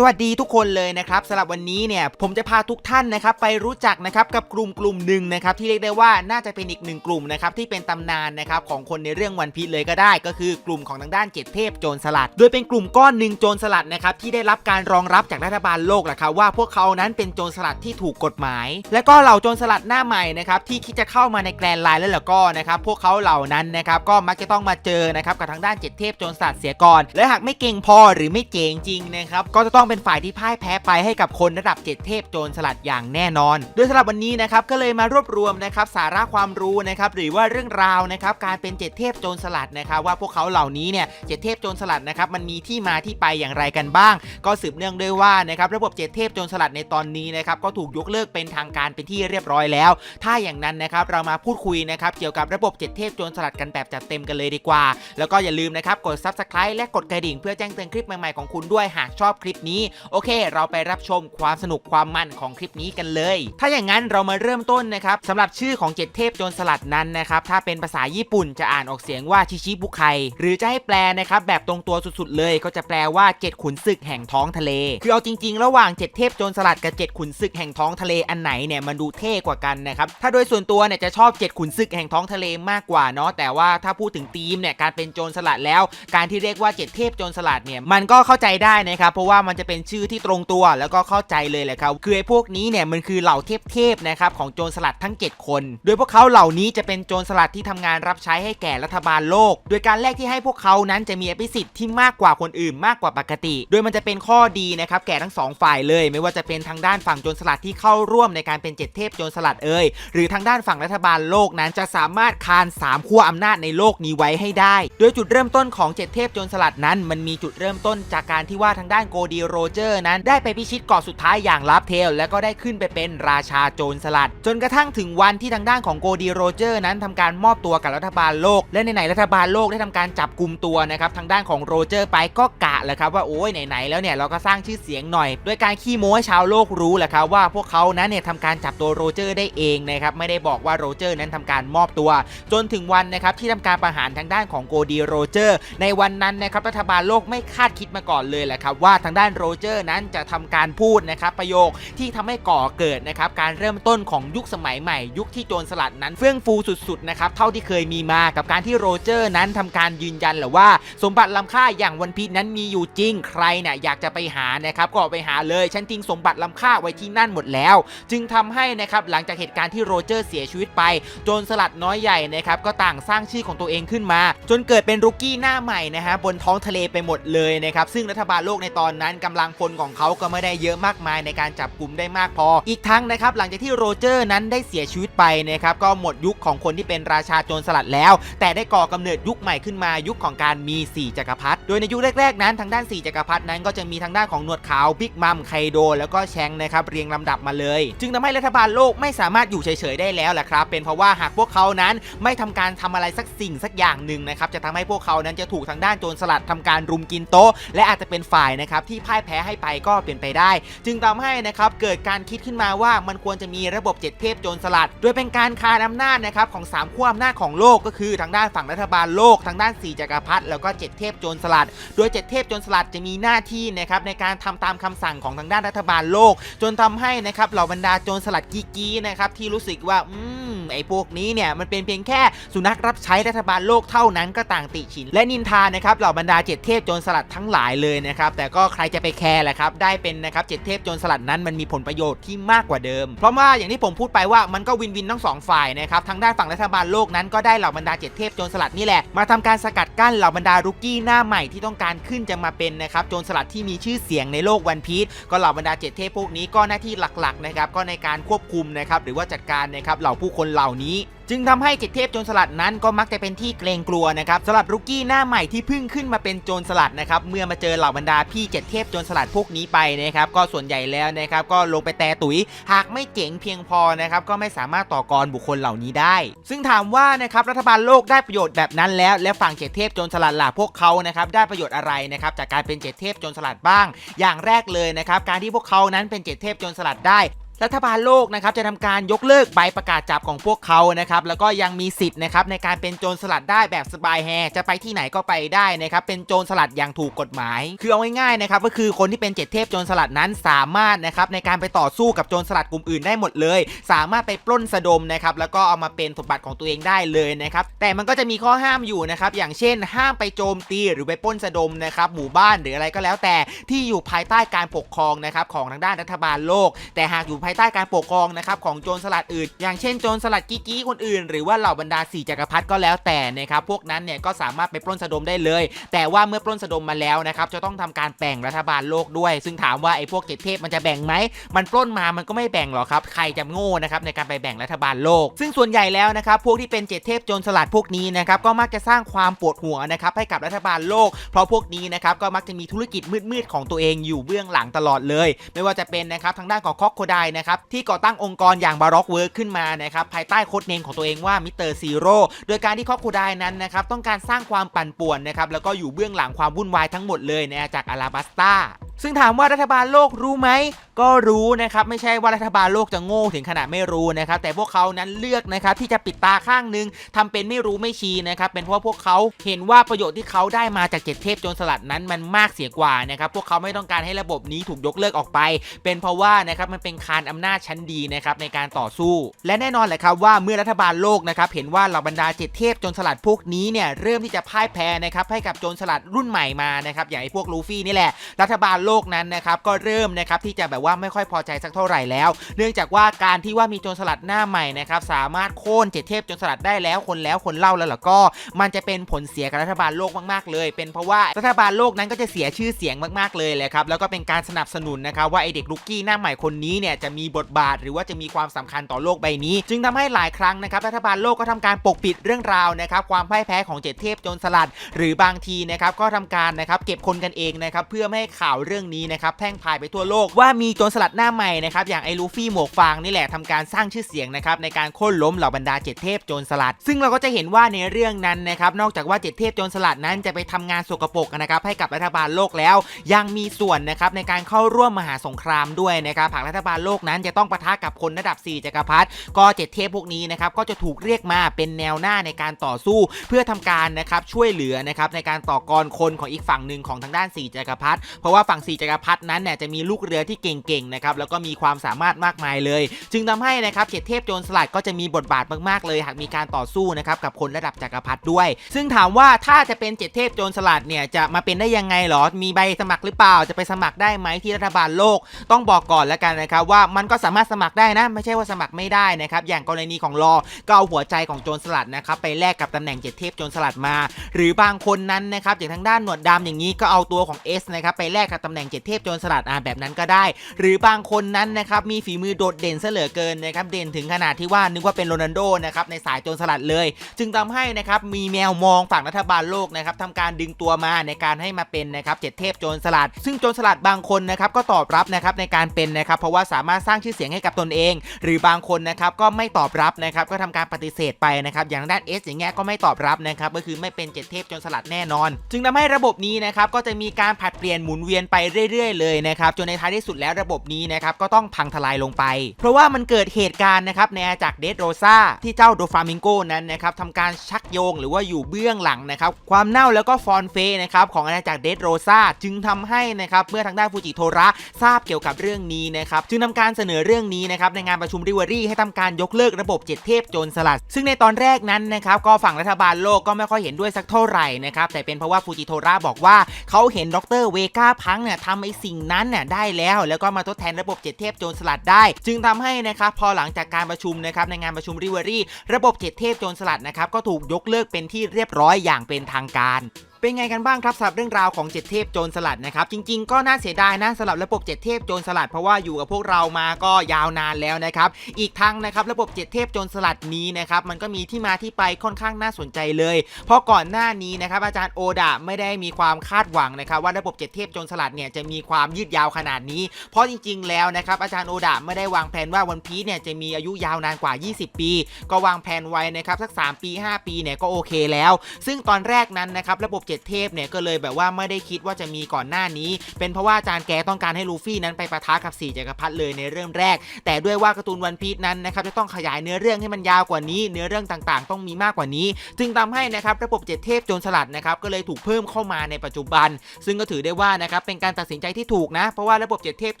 สวัสดีทุกคนเลยนะครับสำหรับวันนี้เนี่ยผมจะพาทุกท่านนะครับไปรู้จักนะครับกับกลุ่มกลุ่มหนึ่งนะครับที่เรียกได้ว่าน่าจะเป็นอีกหนึ่งกลุ่มนะครับที่เป็นตำนานนะครับของคนในเรื่องวันพีชเลยก็ได้ ก็คือกลุ่มของทางด้านเจ็ดเทพโจรสลัด โดยเป็นกลุ่มก้อนหนึ่งโจรสลัดนะครับที่ได้รับการรองรับจากรัฐบาลโลกแหละครับว่าพวกเขานั้นเป็นโจรสลัดที่ถูกกฎหมาย และก็เหล่าโจรสลัดหน้าใหม่นะครับที่คิดจะเข้ามาในแกรนไลน์แล้วล่ะก็นะครับพวกเขาเหล่านั้นนะครับก็มักจะต้องมาเจอนะครับกับทางด้านเจ็ดเทพโจรสลัดเสียก่อนและหากไม่เก่งพอหรือไม่เจ๋งจริงนะครับก็จะต้องเป็นฝ่ายที่พ่ายแพ้ไปให้กับคนระดับเจ็ดเทพโจรสลัดอย่างแน่นอน โดยสำหรับวันนี้นะครับก็เลยมารวบรวมนะครับสาระความรู้นะครับหรือว่าเรื่องราวนะครับการเป็นเจ็ดเทพโจรสลัดนะครับว่าพวกเขาเหล่านี้เนี่ยเจ็ดเทพโจรสลัดนะครับมันมีที่มาที่ไปอย่างไรกันบ้าง ก็สืบเนื่องด้วยว่านะครับระบบเจ็ดเทพโจรสลัดในตอนนี้นะครับก็ถูกยกเลิกเป็นทางการเป็นที่เรียบร้อยแล้ว ถ้าอย่างนั้นนะครับเรามาพูดคุยนะครับเกี่ยวกับระบบเจ็ดเทพโจรสลัดกันแบบจัดเต็มกันเลยดีกว่า แล้วก็อย่าลืมนะครับกด subscribe และกดกระดิ่งเพื่อแจ้งเตือนคลิปใหม่ๆของคุณด้วยหากชอบคลิปนี้โอเค เราไปรับชมความสนุกความมันของคลิปนี้กันเลย ถ้าอย่างนั้นเรามาเริ่มต้นนะครับสำหรับชื่อของเจ็ดเทพโจรสลัดนั้นนะครับถ้าเป็นภาษาญี่ปุ่นจะอ่านออกเสียงว่าชิชิบุไคหรือจะให้แปลนะครับแบบตรงตัวสุดๆ เลยก็จะแปลว่าเจ็ดขุนศึกแห่งท้องทะเล คือเอาจริง ๆ ระหว่างเจ็ดเทพโจรสลัดกับเจ็ดขุนศึกแห่งท้องทะเลอันไหนเนี่ยมันดูเท่กว่ากันนะครับถ้าโดยส่วนตัวเนี่ยจะชอบเจ็ดขุนศึกแห่งท้องทะเลมากกว่าเนาะแต่ว่าถ้าพูดถึงธีมเนี่ยการเป็นโจรสลัดแล้ว การที่เรียกว่าเจ็ดเทพโจรสลัดเนี่ยมันก็เข้าใจได้นะครับเพราะว่ามันจะเป็นชื่อที่ตรงตัวแล้วก็เข้าใจเลยแหละครับคือไอ้พวกนี้เนี่ยมันคือเหล่าเทพๆนะครับของโจรสลัดทั้ง 7 คน โดยพวกเขาเหล่านี้จะเป็นโจรสลัดที่ทำงานรับใช้ให้แก่รัฐบาลโลก โดยการแรกที่ให้พวกเขานั้นจะมีอภิสิทธิ์ที่มากกว่าคนอื่นมากกว่าปกติ โดยมันจะเป็นข้อดีนะครับแก่ทั้งสองฝ่ายเลย ไม่ว่าจะเป็นทางด้านฝั่งโจรสลัดที่เข้าร่วมในการเป็นเจ็ดเทพโจรสลัดเอ่ยหรือทางด้านฝั่งรัฐบาลโลกนั้นจะสามารถคานสามขั้วอำนาจในโลกนี้ไว้ให้ได้ โดยจุดเริ่มต้นของเจ็ดเทพโจรสลัดนั้น มันมีจุดเริ่มต้นจากการที่ว่าทางด้านโกดีโรเจอร์นั้นได้ไปพิชิตเกาะสุดท้ายอย่างลับเทลและก็ได้ขึ้นไปเป็นราชาโจรสลัด จนกระทั่งถึงวันที่ทางด้านของโกดีโรเจอร์นั้นทำการมอบตัวกับรัฐบาลโลก และในไหนรัฐบาลโลกได้ทำการจับกลุ่มตัวนะครับทางด้านของโรเจอร์ไปก็กะแหละครับว่าโอ้ยไหนๆแล้วเนี่ยเราก็สร้างชื่อเสียงหน่อย ด้วยการขี้โม้ให้ชาวโลกรู้แหละครับว่าพวกเขานั้นเนี่ยทำการจับตัวโรเจอร์ได้เองนะครับไม่ได้บอกว่าโรเจอร์นั้นทำการมอบตัว จนถึงวันนะครับที่ทำการประหารทางด้านของโกดีโรเจอร์ในวันนั้นนะครับรัฐบาลโลกไม่คาดคิดมาก่อนเลยแหละครับว่าทางด้านโรเจอร์นั้นจะทำการพูดนะครับประโยคที่ทำให้ก่อเกิดนะครับการเริ่มต้นของยุคสมัยใหม่ ยุคที่โจรสลัดนั้นเฟื่องฟูสุดๆนะครับเท่าที่เคยมีมากับการที่โรเจอร์นั้นทำการยืนยันแหละว่าสมบัติล้ำค่าอย่างวันพีชนั้นมีอยู่จริงใครเนี่ยอยากจะไปหานะครับก็ไปหาเลยฉันทิ้งสมบัติล้ำค่าไว้ที่นั่นหมดแล้ว จึงทำให้นะครับหลังจากเหตุการณ์ที่โรเจอร์เสียชีวิตไป โจรสลัดน้อยใหญ่นะครับก็ต่างสร้างชื่อของตัวเองขึ้นมา จนเกิดเป็นรุกกี้หน้าใหม่นะฮะบนท้องทะเลไปหมดเลยนะครับซึ่งรัฐบาลโลกในตอนนั้นกำลังพลของเขาก็ไม่ได้เยอะมากมายในการจับกลุ่มได้มากพอ อีกทั้งนะครับหลังจากที่โรเจอร์นั้นได้เสียชีวิตไปนะครับก็หมดยุคของคนที่เป็นราชาโจรสลัดแล้ว แต่ได้ก่อกำเนิดยุคใหม่ขึ้นมายุคของการมี 4 จักรพรรดิโดยในยุคแรกๆนั้นทางด้าน 4 จักรพรรดินั้นก็จะมีทางด้านของหนวดขาวบิ๊กมัมไคโดแล้วก็แชงนะครับเรียงลำดับมาเลย จึงทำให้รัฐบาลโลกไม่สามารถอยู่เฉยๆได้แล้วแหละครับเป็นเพราะว่าหากพวกเขานั้นไม่ทำการทำอะไรสักสิ่งสักอย่างหนึ่งนะครับจะทำให้พวกเขานั้นจะถูกทางด้านโจรสลัดทำการรุมกินโต๊ะและอาจจะเป็นฝ่ายนะครับที่พ่ายแพ้ให้ไปก็เป็นไปได้ จึงทำให้นะครับเกิดการคิดขึ้นมาว่ามันควรจะมีระบบเจ็ดเทพโจรสลัด โดยเป็นการคานอำนาจนะครับของสามขั้วอำนาจของโลกก็คือทางด้านฝั่งรัฐบาลโลกทางด้านสี่จักรพรรดิแล้วก็เจ็ดเทพโจรสลัด โดยเจ็ดเทพโจรสลัดจะมีหน้าที่นะครับในการทำตามคำสั่งของทางด้านรัฐบาลโลก จนทำให้นะครับเหล่าบรรดาโจรสลัดกีกีนะครับที่รู้สึกว่าอืม ไอ้พวกนี้เนี่ยมันเป็นเพียงแค่สุนัขรับใช้รัฐบาลโลกเท่านั้นก็ต่างติฉิน และนินทานะครับเหล่าบรรดาเจ็ดเทพโจรสลัดทั้งหลายเลยนะครับแต่ก็ใครจะไปแคร์แหละครับได้เป็นนะครับเจ็ดเทพโจรสลัดนั้นมันมีผลประโยชน์ที่มากกว่าเดิม เพราะว่าอย่างที่ผมพูดไปว่ามันก็วินวินทั้งสองฝ่ายนะครับทางด้านฝั่งรัฐบาลโลกนั้นก็ได้เหล่าบรรดาเจ็ดเทพโจรสลัดนี่แหละมาทำการสกัดกั้นเหล่าบรรดารุกกี้หน้าใหม่ที่ต้องการขึ้นจะมาเป็นนะครับโจรสลัดที่มีชื่อเสียงในโลกวันพีชก็เหล่าบรรดาเจ็ดเทพพวกนี้ก็หน้าที่หลักๆนะครับก็ในการควบคุมนะครับหรือว่าจัดการนะครับเหล่าผู้คนเหล่านี้ จึงทำให้เจ็ดเทพโจรสลัดนั้นก็มักจะเป็นที่เกรงกลัวนะครับสำหรับรุกกี้หน้าใหม่ที่เพิ่งขึ้นมาเป็นโจรสลัดนะครับเมื่อมาเจอเหล่าบรรดาพี่เจ็ดเทพโจรสลัดพวกนี้ไปนะครับก็ส่วนใหญ่แล้วนะครับก็ลงไปแต่ตุ๋ยหากไม่เจ๋งเพียงพอนะครับก็ไม่สามารถต่อกรบุคคลเหล่านี้ได้ ซึ่งถามว่านะครับรัฐบาลโลกได้ประโยชน์แบบนั้นแล้ว และฝั่งเจ็ดเทพโจรสลัดล่ะพวกเขานะครับได้ประโยชน์อะไรนะครับจากการเป็นเจ็ดเทพโจรสลัดบ้าง อย่างแรกเลยนะครับการที่พวกเขานั้นเป็นเจ็ดเทพโจรสลัดได้ รัฐบาลโลกนะครับจะทำการยกเลิกใบประกาศจับของพวกเขานะครับแล้วก็ยังมีสิทธิ์นะครับในการเป็นโจรสลัดได้แบบสบายแฮจะไปที่ไหนก็ไปได้นะครับเป็นโจรสลัดอย่างถูกกฎหมาย คือเอาง่ายๆนะครับก็คือคนที่เป็นเจ็ดเทพโจรสลัดนั้นสามารถนะครับในการไปต่อสู้กับโจรสลัดกลุ่มอื่นได้หมดเลย สามารถไปปล้นสะดมนะครับแล้วก็เอามาเป็นสมบัติของตัวเองได้เลยนะครับแต่มันก็จะมีข้อห้ามอยู่นะครับอย่างเช่น ห้ามไปโจมตีหรือไปปล้นสะดมนะครับหมู่บ้านหรืออะไรก็แล้วแต่ที่อยู่ภายใต้การปกครองนะครับของทางด้านรัฐบาลโลก แต่หากอยู่ายใต้การปกครองนะครับของโจรสลัดอื่น อย่างเช่นโจรสลัดกิ๊กี้คนอื่น หรือว่าเหล่าบรรดาสี่จักรพรรดิก็แล้วแต่นะครับพวกนั้นเนี่ยก็สามารถไปปล้นสะดมได้เลย แต่ว่าเมื่อปล้นสะดมมาแล้วนะครับจะต้องทำการแบ่งรัฐบาลโลกด้วย ซึ่งถามว่าไอ้พวกเจ็ดเทพมันจะแบ่งไหมมันปล้นมามันก็ไม่แบ่งหรอกครับใครจะโง่นะครับในการไปแบ่งรัฐบาลโลก ซึ่งส่วนใหญ่แล้วนะครับพวกที่เป็นเจ็ดเทพโจรสลัดพวกนี้นะครับก็มักจะสร้างความปวดหัวนะครับให้กับรัฐบาลโลก เพราะพวกนี้นะครับก็มักจะมีธุรกิจมืดๆของตัวเองอยู่เบื้องหลังตลอดเลย ไม่ว่าจะเป็นนะครับทางด้านของคอกโคไดนะครับที่ก่อตั้งองค์กรอย่างบาร็อกเวิร์กขึ้นมานะครับภายใต้โค้ดเนมของตัวเองว่ามิสเตอร์ซีโร่โดยการที่คอกโคไดนั้นนะครับต้องการสร้างความปั่นป่วนนะครับแล้วก็อยู่เบื้องหลังความวุ่นวายทั้งหมดเลยนะจาจักอาราบัสตาซึ่งถามว่ารัฐบาลโลกรู้ไหม ก็รู้นะครับไม่ใช่ว่ารัฐบาลโลกจะโง่ถึงขนาดไม่รู้นะครับแต่พวกเขานั้นเลือกนะครับที่จะปิดตาข้างหนึงทำเป็นไม่รู้ไม่ชี้นะครับเป็นเพราะว่าพวกเขาเห็นว่าประโยชน์ที่เขาได้มาจากเจ็ดเทพโจรสลัดนั้นมันมากเสียกว่านะครับพวกเขาไม่ต้องการให้ระบบนี้ถูกยกเลิกออกไป เป็นเพราะว่านะครับมันเป็นคานอำนาจชั้นดีนะครับในการต่อสู้ และแน่นอนแหละครับว่าเมื่อรัฐบาลโลกนะครับเห็นว่าเหล่าบรรดาเจ็ดเทพโจรสลัดพวกนี้เนี่ยเริ่มที่จะพ่ายแพ้นะครับให้กับโจรสลัดรุ่นใหม่มานะครับอย่างไอ้พวกลูฟี่นี่แหละรัฐบาลโลกนั้นนะครับก็เริ่มนะครับที่จะแบบว่าว่าไม่ค่อยพอใจสักเท่าไหร่แล้ว เนื่องจากว่าการที่ว่ามีโจรสลัดหน้าใหม่นะครับสามารถโค่นเจ็ดเทพโจรสลัดได้แล้วคนแล้วคนเล่าแล้วล่ะก็ มันจะเป็นผลเสียกับรัฐบาลโลกมากๆเลย เป็นเพราะว่ารัฐบาลโลกนั้นก็จะเสียชื่อเสียงมากๆเลยแหละครับแล้วก็เป็นการสนับสนุนนะครับว่าไอเด็กลูกกี้หน้าใหม่คนนี้เนี่ยจะมีบทบาทหรือว่าจะมีความสำคัญต่อโลกใบนี้ จึงทำให้หลายครั้งนะครับรัฐบาลโลกก็ทำการปกปิดเรื่องราวนะครับความพ่ายแพ้ของเจ็ดเทพโจรสลัด หรือบางทีนะครับก็ทำการนะครับเก็บคนกันเองนะครับเพื่อไม่ให้ข่าวเรื่องนี้นะครับแพร่งพายไปทั่วโลกว่ามีโจรสลัดหน้าใหม่นะครับอย่างไอ้ลูฟี่หมวกฟางนี่แหละทำการสร้างชื่อเสียงนะครับในการโค่นล้มเหล่าบรรดาเจ็ดเทพโจรสลัด ซึ่งเราก็จะเห็นว่าในเรื่องนั้นนะครับนอกจากว่าเจ็ดเทพโจรสลัดนั้นจะไปทำงานสกปรกนะครับให้กับรัฐบาลโลกแล้ว ยังมีส่วนนะครับในการเข้าร่วมมหาสงครามด้วยนะครับหากรัฐบาลโลกนั้นจะต้องปะทะกับคนระดับ 4จักรพรรดิก็เจ็ดเทพพวกนี้นะครับก็จะถูกเรียกมาเป็นแนวหน้าในการต่อสู้ เพื่อทำการนะครับช่วยเหลือนะครับในการต่อกรคนของอีกฝั่งหนึ่งของทางด้าน4จักรพรรดิเพราะว่าฝั่ง4จักรพรรดินั้นเนี่ยจะมีลูกเรือที่เก่งๆนะครับแล้วก็มีความสามารถมากมายเลย จึงทำให้นะครับเจ็ดเทพโจรสลัดก็จะมีบทบาทมากๆเลย หากมีการต่อสู้นะครับกับคนระดับจักรพรรดิด้วย ซึ่งถามว่าถ้าจะเป็นเจ็ดเทพโจรสลัดเนี่ยจะมาเป็นได้ยังไงหรอ มีใบสมัครหรือเปล่าจะไปสมัครได้ไหมที่รัฐบาลโลก ต้องบอกก่อนแล้วกันนะครับว่ามันก็สามารถสมัครได้นะ ไม่ใช่ว่าสมัครไม่ได้นะครับอย่างกรณีของรอก็เอาหัวใจของโจรสลัดนะครับไปแลกกับตำแหน่งเจ็ดเทพโจรสลัดมา หรือบางคนนั้นนะครับอย่างทางด้านหนวดดำอย่างนี้ก็เอาตัวของ S นะครับไปแลกกับตำแหน่งเจ็ดเทพโจรสลัดอ่าแบบนั้นก็ได้หรือบางคนนั้นนะครับมีฝีมือโดดเด่นซะเหลือเกินนะครับเด่นถึงขนาดที่ว่านึกว่าเป็นโรนัลโดนะครับในสายโจรสลัดเลย จึงทำให้นะครับมีแมวมองฝั่งรัฐบาลโลกนะครับทำการดึงตัวมาในการให้มาเป็นนะครับเจ็ดเทพโจรสลัด ซึ่งโจรสลัดบางคนนะครับก็ตอบรับนะครับในการเป็นนะครับเพราะว่าสามารถสร้างชื่อเสียงให้กับตนเอง หรือบางคนนะครับก็ไม่ตอบรับนะครับก็ทำการปฏิเสธไปนะครับอย่างด้าน S อสอย่างเงี้ยก็ไม่ตอบรับนะครับก็คือไม่เป็นเจ็ดเทพโจรสลัดแน่นอน จึงทำให้ระบบนี้นะครับก็จะมีการผัดเปลี่ยนหมุนเวียนไปเรื่อย ๆ เลยนะครับจนในท้ายที่สุดแล้วระบบนี้นะครับก็ต้องพังทลายลงไป เพราะว่ามันเกิดเหตุการณ์นะครับในอาณาจักรเดดโรซาที่เจ้าโดฟามิงโกนั้นนะครับทำการชักโยงหรือว่าอยู่เบื้องหลังนะครับความเน่าแล้วก็ฟอนเฟนะครับของอาณาจักรเดดโรซาจึงทำให้นะครับเมื่อทางด้านฟูจิโทระทราบเกี่ยวกับเรื่องนี้นะครับจึงทำการเสนอเรื่องนี้นะครับในงานประชุมริเวอรี่ให้ทำการยกเลิกระบบเจ็ดเทพโจรสลัด ซึ่งในตอนแรกนั้นนะครับก็ฝั่งรัฐบาลโลกก็ไม่ค่อยเห็นด้วยสักเท่าไหร่นะครับแต่เป็นเพราะว่าฟูจิโทระบอกว่าเขาเห็นดรเวก้าพังเนี่ยทำไอ้สิ่งนั้นเนี่ยได้แล้วแล้วก็มาทดแทนระบบเจ็ดเทพโจรสลัดได้ จึงทำให้นะครับพอหลังจากการประชุมนะครับในงานประชุมริเวอรี่ระบบเจ็ดเทพโจรสลัดนะครับก็ถูกยกเลิกเป็นที่เรียบร้อยอย่างเป็นทางการ เป็นไงกันบ้างครับสำหรับเรื่องราวของเจ็ดเทพโจรสลัดนะครับจริง ๆ ก็น่าเสียดายนะสำหรับระบบเจ็ดเทพโจรสลัดเพราะว่าอยู่กับพวกเรามาก็ยาวนานแล้วนะครับอีกทั้งนะครับระบบเจ็ดเทพโจรสลัดนี้นะครับมันก็มีที่มาที่ไปค่อนข้างน่าสนใจเลย เพราะก่อนหน้านี้นะครับอาจารย์โอดะไม่ได้มีความคาดหวังนะครับว่าระบบเจ็ดเทพโจรสลัดเนี่ยจะมีความยืดยาวขนาดนี้ เพราะจริง ๆ แล้วนะครับอาจารย์โอดะไม่ได้วางแผนว่าวันพีเนี่ยจะมีอายุยาวนานกว่า 20 ปี ก็วางแผนไว้นะครับสัก 3 ปี 5 ปีเนี่ยก็โอเคแล้ว ซึ่งตอนแรกนั้นนะครับระบบเจ็ดเทพเนี่ยก็เลยแบบว่าไม่ได้คิดว่าจะมีก่อนหน้านี้ เป็นเพราะว่าอาจารย์แกต้องการให้ลูฟี่นั้นไปปะทะกับสี่จักรพรรดิเลยในเรื่องแรก แต่ด้วยว่าการ์ตูนวันพีชนั้นนะครับจะต้องขยายเนื้อเรื่องให้มันยาวกว่านี้ เนื้อเรื่องต่างๆ ต้องมีมากกว่านี้ จึงทำให้นะครับระบบเจ็ดเทพโจรสลัดนะครับก็เลยถูกเพิ่มเข้ามาในปัจจุบัน ซึ่งก็ถือได้ว่านะครับเป็นการตัดสินใจที่ถูกนะ เพราะว่าระบบเจ็ดเทพโ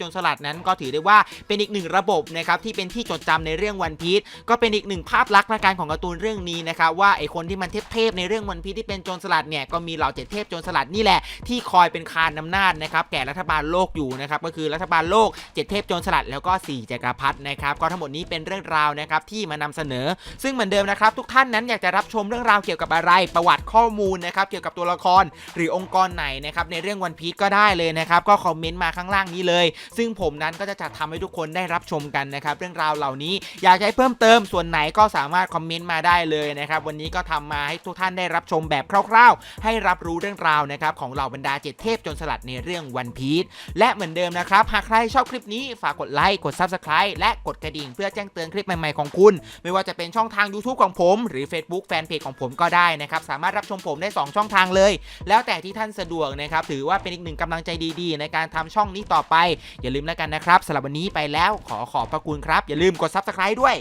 จรสลัดนั้นก็ถือได้ว่าเป็นอีกหนึ่งระบบนะครับที่เป็นที่จดจำในเรื่องวันพีชก็เป็นอีกหนึ่งภาพลักษณ์ในการของการ์ตูนเรื่องนี้นะครับว่าไอคนที่มันเทพๆในเรื่องวันพีชที่เป็นโจรสลัดเนี่ยก็มีเหล่าเจ็ดเทพโจรสลัดนี่แหละที่คอยเป็นคานนำนาจนะครับแก่รัฐบาลโลกอยู่นะครับก็คือรัฐบาลโลกเจ็ดเทพโจรสลัดแล้วก็สี่จักรพรรดินะครับก็ทั้งหมดนี้เป็นเรื่องราวนะครับที่มานำเสนอ ซึ่งเหมือนเดิมนะครับทุกท่านนั้นอยากจะรับชมเรื่องราวเกี่ยวกับอะไรประวัติข้อมูลนะครับเกี่ยวกับตัวละครหรือองค์กรไหนนะครับในเรื่องวันพีชก็ได้เลยนะครับก็คอมเมนต์มาข้างล่างนี้เลย ซึ่งผมนั้นก็จะจัดทำให้ทุกคนได้รับชมกันนะครับเรื่องราวเหล่านี้อยากให้เพิ่มเติมส่วนไหนก็สามารถคอมเมนต์มาได้เลยนะครับวันนี้ก็ทำมาให้ทุกท่านได้รับชมแบบคร่าว ๆ ให้รับรู้เรื่องราวนะครับของเหล่าบรรดาเจ็ดเทพจนสลัดในเรื่องวันพีชและเหมือนเดิมนะครับ หากใครชอบคลิปนี้ฝากกดไลค์กด Subscribe และกดกระดิ่ง เพื่อแจ้งเตือนคลิปใหม่ๆของคุณ ไม่ว่าจะเป็นช่องทาง YouTube ของผม หรือ Facebook แฟนเพจของผมก็ได้นะครับ สามารถรับชมผมได้ 2 ช่องทางเลย แล้วแต่ที่ท่านสะดวกนะครับ ถือว่าเป็นอีกหนึ่งกำลังใจดีๆ ในการทำช่องนี้ต่อไป อย่าลืมแล้วกันนะครับสำหรับวันนี้ไปแล้วขอขอบพระคุณครับ อย่าลืมกด Subscribe ด้วย